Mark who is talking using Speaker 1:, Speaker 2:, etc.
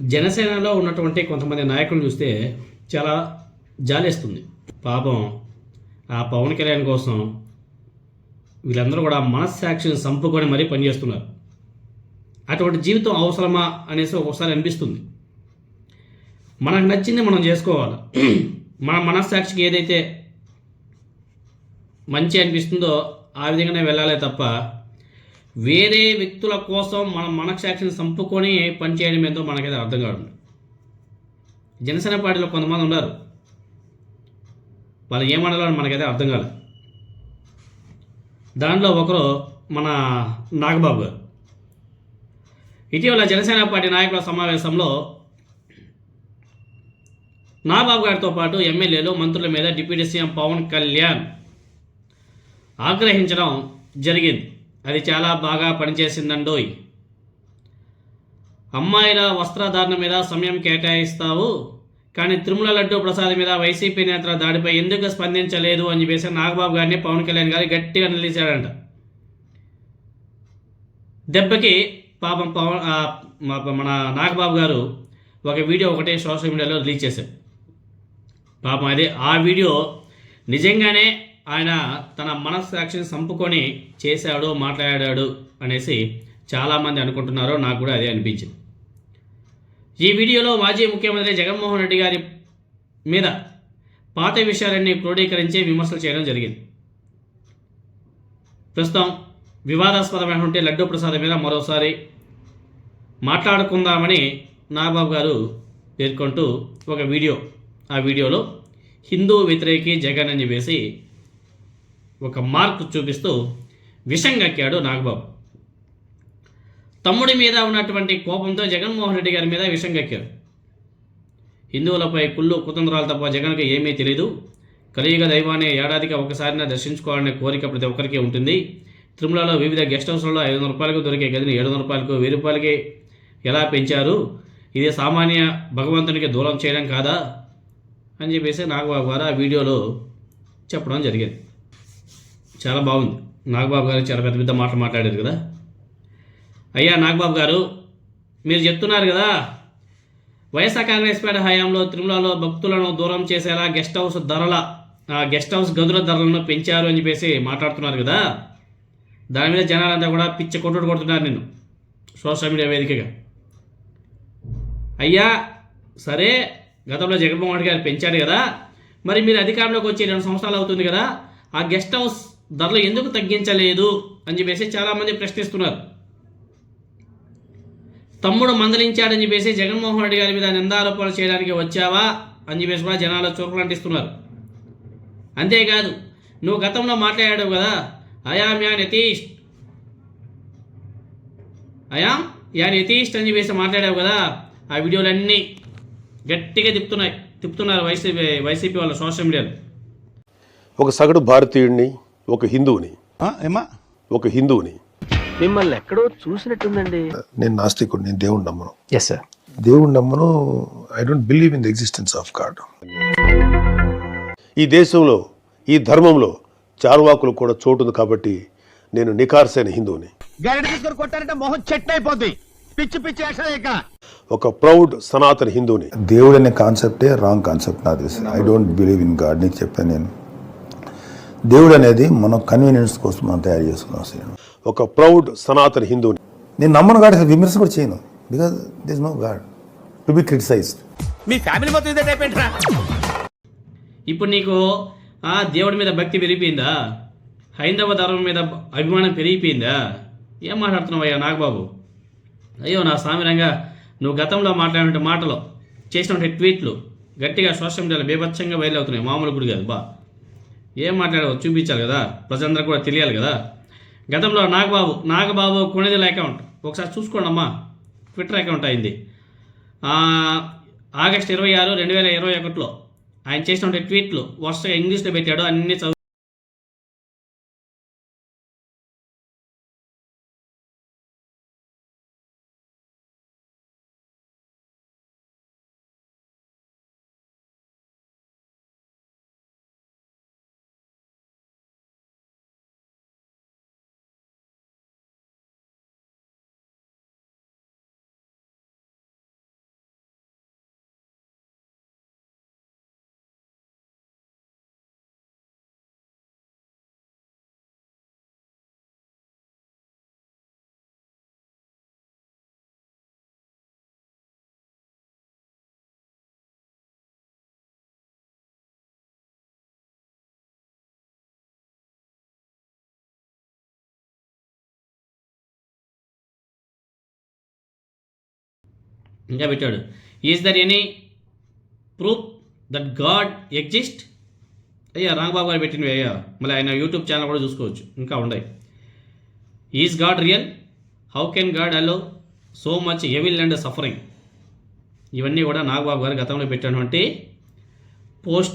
Speaker 1: జనసేనలో ఉన్నటువంటి కొంతమంది నాయకులను చూస్తే చాలా జాలేస్తుంది. పాపం ఆ పవన్ కళ్యాణ్ కోసం వీళ్ళందరూ కూడా మనస్సాక్షిని సంపుకొని మరీ పనిచేస్తున్నారు. అటువంటి జీవితం అవసరమా అనేసి ఒకసారి అనిపిస్తుంది. మనకు నచ్చింది మనం చేసుకోవాలి. మన మనస్సాక్షికి ఏదైతే మంచి అనిపిస్తుందో ఆ విధంగానే వెళ్ళాలి తప్ప వేరే వ్యక్తుల కోసం మన మనసాక్షిని చంపుకొని పనిచేయడం ఏదో మనకైతే అర్థం కావడం జనసేన పార్టీలో కొంతమంది ఉన్నారు. వాళ్ళు ఏమనాలో మనకైతే అర్థం కాదు దాంట్లో ఒకరు మన నాగబాబు గారు. ఇటీవల జనసేన పార్టీ నాయకుల సమావేశంలో నాగబాబు గారితో పాటు ఎమ్మెల్యేలు మంత్రుల మీద డిప్యూటీ సీఎం పవన్ కళ్యాణ్ ఆగ్రహించడం జరిగింది. అది చాలా బాగా పనిచేసిందండోయ్. అమ్మాయిల వస్త్రధారణ మీద సమయం కేటాయిస్తావు కానీ తిరుమల లడ్డు ప్రసాద్ మీద వైసీపీ నేతల దాడిపై ఎందుకు స్పందించలేదు అని చెప్పేసి నాగబాబు గారిని పవన్ కళ్యాణ్ గారి గట్టిగా నిలిచాడంట దెబ్బకి పాపం పవన్ మన నాగబాబు గారు ఒక వీడియో ఒకటే సోషల్ మీడియాలో రిలీజ్ చేశారు. పాపం అదే ఆ వీడియో నిజంగానే ఆయన తన మనస్సాక్షిని చంపుకొని చేశాడు మాట్లాడాడు అనేసి చాలామంది అనుకుంటున్నారో నాకు కూడా అదే అనిపించింది. ఈ వీడియోలో మాజీ ముఖ్యమంత్రి జగన్మోహన్ రెడ్డి గారి మీద పాత విషయాలన్నీ క్రోడీకరించి విమర్శలు చేయడం జరిగింది. ప్రస్తుతం వివాదాస్పదమైనటువంటి లడ్డూ ప్రసాద్ మీద మరోసారి మాట్లాడుకుందామని నాగబాబు గారు పేర్కొంటూ ఒక వీడియో ఆ వీడియోలో హిందూ వ్యతిరేకి జగన్ అని చెప్పేసి ఒక మార్క్ చూపిస్తూ విషంగక్కాడు నాగబాబు. తమ్ముడి మీద ఉన్నటువంటి కోపంతో జగన్మోహన్ రెడ్డి గారి మీద విషంగక్కాడు హిందువులపై కుళ్ళు కుతంత్రాలు తప్ప జగన్కి ఏమీ తెలియదు కలియుగ దైవాన్ని ఏడాదికి ఒకసారిన దర్శించుకోవాలనే కోరిక ప్రతి ఒక్కరికి ఉంటుంది. తిరుమలలో వివిధ గెస్ట్ హౌస్లలో ఐదు వందల రూపాయలకు దొరికే గదిని ఏడు వందల రూపాయలకు వెయ్యి రూపాయలకి ఎలా పెంచారు? ఇది సామాన్య భగవంతునికి దూరం చేయడం కాదా? అని చెప్పేసి నాగబాబు గారు ఆ వీడియోలో చెప్పడం జరిగింది. చాలా బాగుంది. నాగబాబు గారు చాలా పెద్ద పెద్ద మాటలు మాట్లాడారు కదా. అయ్యా నాగబాబు గారు మీరు చెప్తున్నారు కదా వైఎస్ఆర్ కాంగ్రెస్ పార్టీ హయాంలో తిరుమలలో భక్తులను దూరం చేసేలా గెస్ట్ హౌస్ ధరల ఆ గెస్ట్ హౌస్ గదుల ధరలను పెంచారు అని చెప్పేసి మాట్లాడుతున్నారు కదా. దాని మీద జనాలంతా కూడా పిచ్చ కొట్టుడు కొడుతున్నారు నిన్ను. సోషల్ మీడియా వేదికగా. అయ్యా సరే గతంలో జగన్మోహన్ రెడ్డి గారు పెంచాడు కదా. మరి మీరు అధికారంలోకి వచ్చి రెండు సంవత్సరాలు అవుతుంది కదా. ఆ గెస్ట్ హౌస్ ధరలు ఎందుకు తగ్గించలేదు అని చెప్పేసి చాలామంది ప్రశ్నిస్తున్నారు. తమ్ముడు మందలించాడని చెప్పేసి జగన్మోహన్ రెడ్డి గారి మీద నిందారోపణలు చేయడానికి వచ్చావా అని చెప్పేసి కూడా జనాలు చూపులు అంటిస్తున్నారు. అంతేకాదు నువ్వు గతంలో మాట్లాడావు కదా I am ya Nitish I am ya Nitish అని చెప్పేసి మాట్లాడావు కదా ఆ వీడియోలన్నీ గట్టిగా తిప్పుతున్నాయి తిప్పుతున్నారు వైసీపీ వైసీపీ వాళ్ళ సోషల్ మీడియాలో.
Speaker 2: ఒక సగటు భారతీయుడిని ఒక హిందువుని. ఒక హిందువుని.
Speaker 3: మిమ్మల్ని ఎక్కడో చూసినట్టుందండి.
Speaker 4: నేను నాస్తికుడు నేను దేవుడు నమ్మను.
Speaker 3: ఎస్ సార్
Speaker 4: దేవుడు నమ్మను I don't believe in the existence of God
Speaker 2: ఈ దేశంలో ఈ ధర్మంలో చార్వాకులు కూడా చోటుంది కాబట్టి నేను నికార్సైన హిందువుని.
Speaker 5: పిచ్చి పిచ్చి
Speaker 2: ఒక ప్రౌడ్ సనాతన హిందువుని.
Speaker 4: దేవుడు అనే కాన్సెప్టే రాంగ్ కాన్సెప్ట్ నాకు తెలిసి I don't believe in God నీకు చెప్పాను నేను. దేవుడు అనేది మనం కన్వీనియన్స్ కోసం మనం తయారు చేసుకున్నాం అసలు
Speaker 2: ఒక ప్రౌడ్ సనాతన హిందువుని.
Speaker 4: నేను నమ్మను గాడ్ అసలు విమర్శ కూడా చేయను. Because this no God to be criticised
Speaker 5: me family మొత్తం ఇదే టైప్ ఏంట్రా?
Speaker 1: ఇప్పుడు నీకు ఆ దేవుడి మీద భక్తి పెరిగిపోయిందా? హైందవ ధర్మం మీద అభిమానం పెరిగిపోయిందా? ఏం మాట్లాడుతున్నావు అయ్యా నాగబాబు? అయ్యో నా సామిరంగా నువ్వు గతంలో మాట్లాడిన మాటలు చేసినటువంటి ట్వీట్లు గట్టిగా సోషల్ మీడియాలో బీభత్సంగా వైరల్ అవుతున్నాయి. మామూలు గుడి కాదు బా. ఏం మాట్లాడవు చూపించాలి కదా? ప్రజలందరూ కూడా తెలియాలి కదా? గతంలో నాగబాబు నాగబాబు కొనేదిల అకౌంట్. ఒకసారి చూసుకోండి అమ్మా ట్విట్టర్ అకౌంట్ అయింది. ఆగస్ట్ ఇరవై ఆరు రెండు వేల ఇరవై ఒకటిలో ఆయన చేసినటువంటి ట్వీట్లు వరుసగా ఇంగ్లీష్లో పెట్టాడు అన్ని చదువు ఇంకా పెట్టాడు. Is there any proof that God exist అయ్యా రాంబాబు గారు పెట్టినవి అయ్యా. మళ్ళీ ఆయన యూట్యూబ్ ఛానల్ కూడా చూసుకోవచ్చు. ఇంకా ఉన్నాయి. Is God real how can God allow so much evil and suffering ఇవన్నీ కూడా నాగబాబు గారు గతంలో పెట్టినటువంటి పోస్ట్